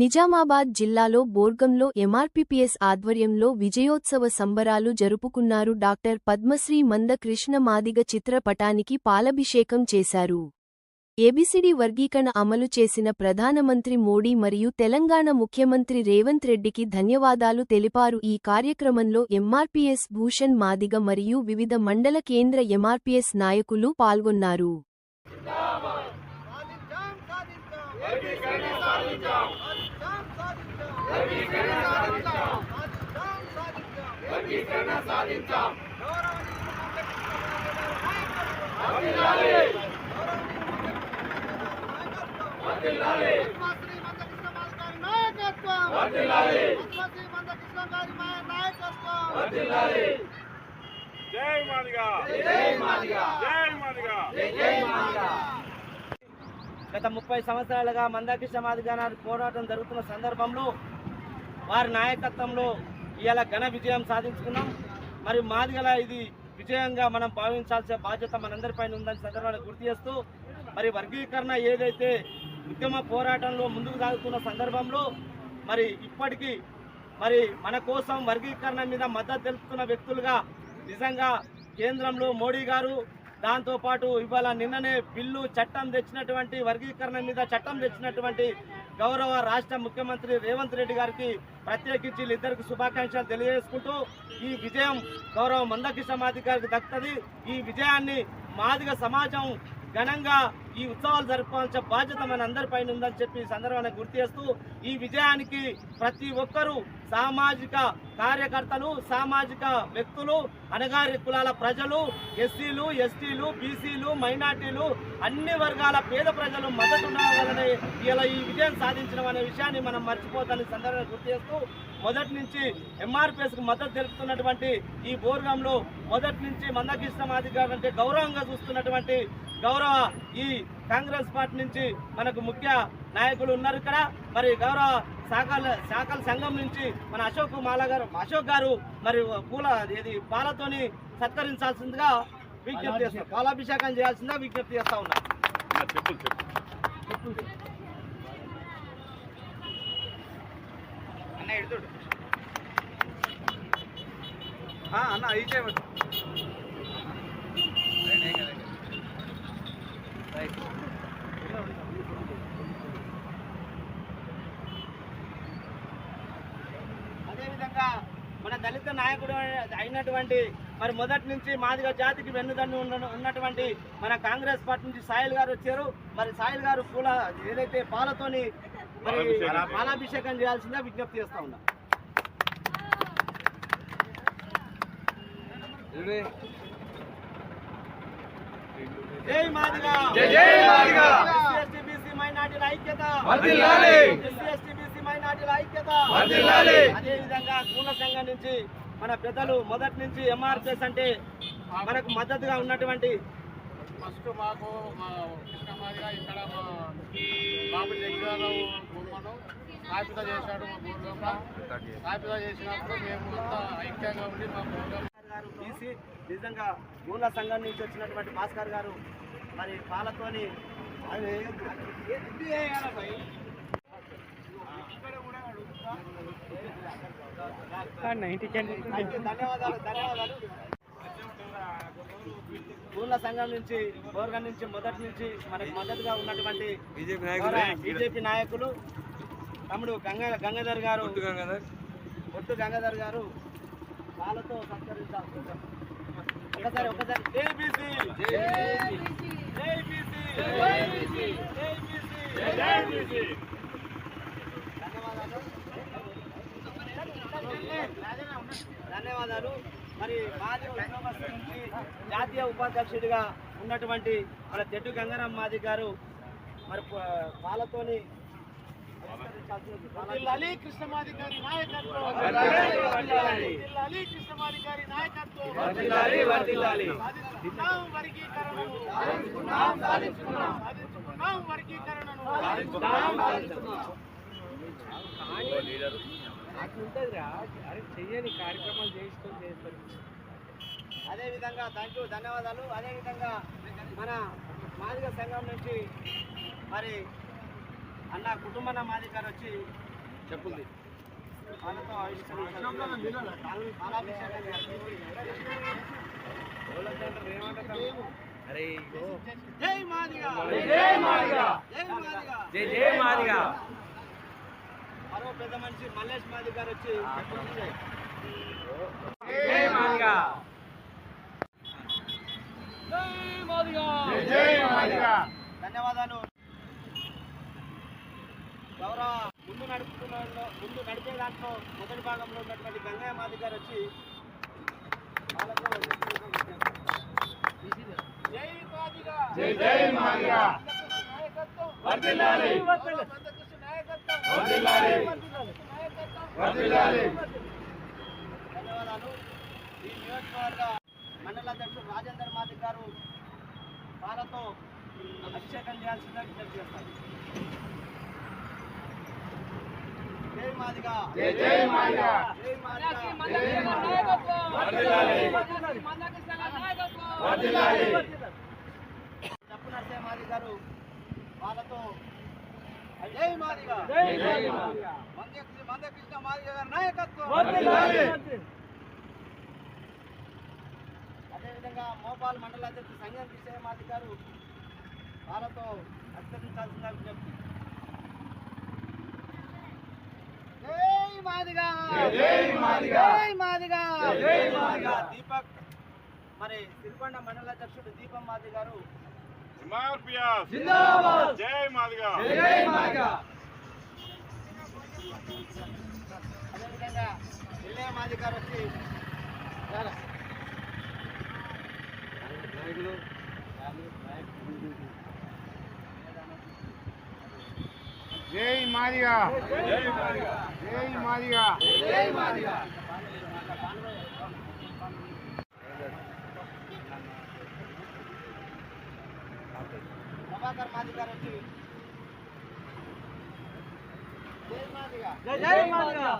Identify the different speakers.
Speaker 1: నిజామాబాద్ జిల్లాలో బోర్గంలో ఎంఆర్పీపీఎస్ ఆధ్వర్యంలో విజయోత్సవ సంబరాలు జరుపుకున్నారు డాక్టర్ పద్మశ్రీ మంద కృష్ణ మాదిగ చిత్రపటానికి పాలభిషేకం చేశారు. ఏబిసిడి వర్గీకరణ అమలు చేసిన ప్రధానమంత్రి మోడీ మరియు తెలంగాణ ముఖ్యమంత్రి రేవంత్ రెడ్డికి ధన్యవాదాలు తెలిపారు. ఈ కార్యక్రమంలో ఎంఆర్పీఎస్ భూషణ్ మాదిగ మరియు వివిధ మండల కేంద్ర ఎంఆర్పీఎస్ నాయకులు పాల్గొన్నారు
Speaker 2: సాధించాం సాధించాం సాధించాం సాధించాం వర్గీకరణ సాధించాం
Speaker 3: జై మాదిగా జై మాదిగా జై మాదిగా
Speaker 4: గత ముప్పై సంవత్సరాలుగా మందాకృష్ణ మాదిగా పోరాటం జరుగుతున్న సందర్భంలో వారి నాయకత్వంలో ఇవాళ ఘన విజయం సాధించుకున్నాం. మరి మాదిగల ఇది విజయంగా మనం భావించాల్సిన బాధ్యత మనందరిపైన ఉందని సందర్భాన్ని గుర్తు చేస్తూ మరి వర్గీకరణ ఏదైతే ఉద్యమ పోరాటంలో ముందుకు సాగుతున్న సందర్భంలో మరి ఇప్పటికీ మరి మన కోసం వర్గీకరణ మీద మద్దతు తెలుపుతున్న వ్యక్తులుగా నిజంగా కేంద్రంలో మోడీ గారు దాంతోపాటు ఇవాళ నిన్ననే బిల్లు చట్టం తెచ్చినటువంటి వర్గీకరణ మీద చట్టం తెచ్చినటువంటి గౌరవ రాష్ట్ర ముఖ్యమంత్రి రేవంత్ రెడ్డి గారికి ప్రత్యేకించి వీళ్ళిద్దరికి శుభాకాంక్షలు తెలియజేసుకుంటూ ఈ విజయం గౌరవ మందకి సమాధి గారికి దక్కుతుంది. ఈ విజయాన్ని మాదిగ సమాజం ఘనంగా ఈ ఉత్సవాలు జరుపుకోవాల్సిన బాధ్యత మన అందరిపైన ఉందని చెప్పి ఈ సందర్భాన్ని గుర్తు చేస్తూ ఈ విజయానికి ప్రతి ఒక్కరూ సామాజిక కార్యకర్తలు సామాజిక వ్యక్తులు అనగారి కులాల ప్రజలు ఎస్సీలు ఎస్టీలు బీసీలు మైనార్టీలు అన్ని వర్గాల పేద ప్రజలు మద్దతు ఉండవాలని ఇలా ఈ విజయం సాధించడం అనే విషయాన్ని మనం మర్చిపోతాని సందర్భంగా గుర్తు చేస్తూ మొదటి నుంచి ఎంఆర్పిఎస్కి మద్దతు తెలుపుతున్నటువంటి ఈ బోర్గంలో మొదటి నుంచి మందకృష్ణ మాదిగా అంటే గౌరవంగా చూస్తున్నటువంటి గౌరవ ఈ కాంగ్రెస్ పార్టీ నుంచి మనకు ముఖ్య నాయకులు ఉన్నారు ఇక్కడ. మరి గౌరవ శాఖల శాఖల సంఘం నుంచి మన అశోక్ మాల గారు అశోక్ గారు మరి పూల ఇది పాలతోని సత్కరించాల్సిందిగా విజ్ఞప్తి చేస్తాం పాలాభిషేకం చేయాల్సిందిగా విజ్ఞప్తి చేస్తా ఉన్నా. అన్న ఎడుతుడు
Speaker 3: అన్న అయి
Speaker 4: అదేవిధంగా మన దళిత నాయకుడు అయినటువంటి మరి మొదటి నుంచి మాదిగ జాతికి వెన్నుదన్ను ఉన్న- ఉన్నటువంటి మన కాంగ్రెస్ పార్టీ నుంచి సాయిల్ గారు వచ్చారు. మరి సాయిల్ గారు పూల ఏదైతే పాలతోని మరి
Speaker 3: పాలాభిషేకం.
Speaker 4: చేయాల్సిందే విజ్ఞప్తి చేస్తా ఉన్నా. జై మాదిగా.
Speaker 3: జై జై మాదిగా.
Speaker 4: ఎస్సీ బీసీ మైనార్టీల ఐక్యత. ఐక్యత
Speaker 3: వర్ధిల్లాలి.
Speaker 4: అదే విధంగా కూల సంఘం నుంచి మన పెద్దలు మొదటి నుంచి ఎంఆర్పిఎస్ అంటే మనకు మద్దతుగా ఉన్నటువంటి
Speaker 2: ఫస్ట్ మాకు మా ఇక్కడ మా బాబు జగ్గారావు బొమ్మను స్థాపిత చేశాడు మా బోర్గంలో స్థాపిత చేసినప్పుడు మేము అంతా ఐక్యంగా ఉండి మా
Speaker 4: గారు బీసీ నిజంగా కూల సంఘం నుంచి వచ్చినటువంటి భాస్కర్ గారు మరి పాలతోని అది ఊళ్ళ సంఘం నుంచి బోర్గం నుంచి మొదటి నుంచి మనకు మద్దతుగా ఉన్నటువంటి బీజేపీ నాయకులు తమ్ముడు గంగ గంగాధర్ గారు. ఒట్టు గంగాధర్. గారు వాళ్ళతో సత్కరించాలి ఒకసారి ఒకసారి. జై బీసీ జై బీసీ జై ధన్యవాదాలు. మరి మాది నుంచి జాతీయ ఉపాధ్యక్షుడిగా ఉన్నటువంటి మన తెడ్డు గంగారాం మాది గారు మరి పాలతోని
Speaker 2: లలి కృష్ణమాది గారి నాయకత్వం.
Speaker 4: వర్ధిల్లాలి.
Speaker 2: లలి కృష్ణమాది గారి నాయకత్వం
Speaker 4: వర్ధిల్లాలి, వర్ధిల్లాలి.
Speaker 2: సాధించుకున్నాం వర్గీకరణను సాధించుకున్నాం సాధించుకున్నాం వర్గీకరణను
Speaker 4: అదే విధంగా థ్యాంక్ యూ ధన్యవాదాలు. అదే విధంగా మన మాదిగ సంఘం నుంచి మరి అన్న కుటుంబన మాది గారు వచ్చి చెప్పుంది. వాళ్ళతో ఆవిష్కరించారు. పాలాభిషేకం జై మాదిగా.
Speaker 3: జై మాదిగా.
Speaker 4: జై మాదిగా.
Speaker 3: జై జై మాదిగా.
Speaker 4: మరో పెద్ద మనిషి మల్లేష్ మాది గారు వచ్చి చెప్పుంది.
Speaker 3: జై మాదిగా
Speaker 2: జై మాదిగా
Speaker 4: ధన్యవాదాలు. గౌరవ ముందు నడుపుతున్న ముందు నడిపే దాంట్లో మొదటి భాగంలో ఉన్నటువంటి గంగయ్య మాది గారు వచ్చి వాళ్ళతో జై మాదిగా
Speaker 2: జై జై మాదిగా
Speaker 4: ధన్యవాదాలు. ఈ నియోజకవర్గ మండల అధ్యక్షుడు రాజేందర్ మాది గారు పాలతో అభిషేకం చేయాల్సిందిగా విజ్ఞప్తి చేస్తారు. జై మాదిగా.
Speaker 2: జై జై
Speaker 4: జై గారు వాళ్ళతో జై మాదిగా.
Speaker 2: జై జై మాదిగా
Speaker 4: మందకృష్ణ మందకృష్ణ మాదిగ గారి నాయకత్వం.
Speaker 2: వర్ధిల్లాలి
Speaker 4: అదేవిధంగా మోపాల్ మండల అధ్యక్షుడు సంగం కిషోర్ మాది గారు వాళ్ళతో అత్యధించాల్సిన విజ్ఞప్తి. జై మాదిగా.
Speaker 2: జై జై మాదిగా.
Speaker 4: జై మాదిగా.
Speaker 2: జై మాదిగా.
Speaker 4: దీపక్ మరి సిరికొండ మండల అధ్యక్షుడు దీపం మాది గారు
Speaker 3: ఎంఆర్పిఎస్
Speaker 2: జిందాబాద్
Speaker 3: జై మాదిగా
Speaker 2: జై మాదిగా
Speaker 4: అదేవిధంగా ఎల్లయ్య మాది గారు వచ్చి చాలా
Speaker 2: జై మాదిగా
Speaker 3: జై మాదిగా
Speaker 2: జై మాదిగా జై మాదిగా
Speaker 4: ప్రభాకర్ మాది గారు వచ్చి జై మాదిగా
Speaker 2: జై మాదిగా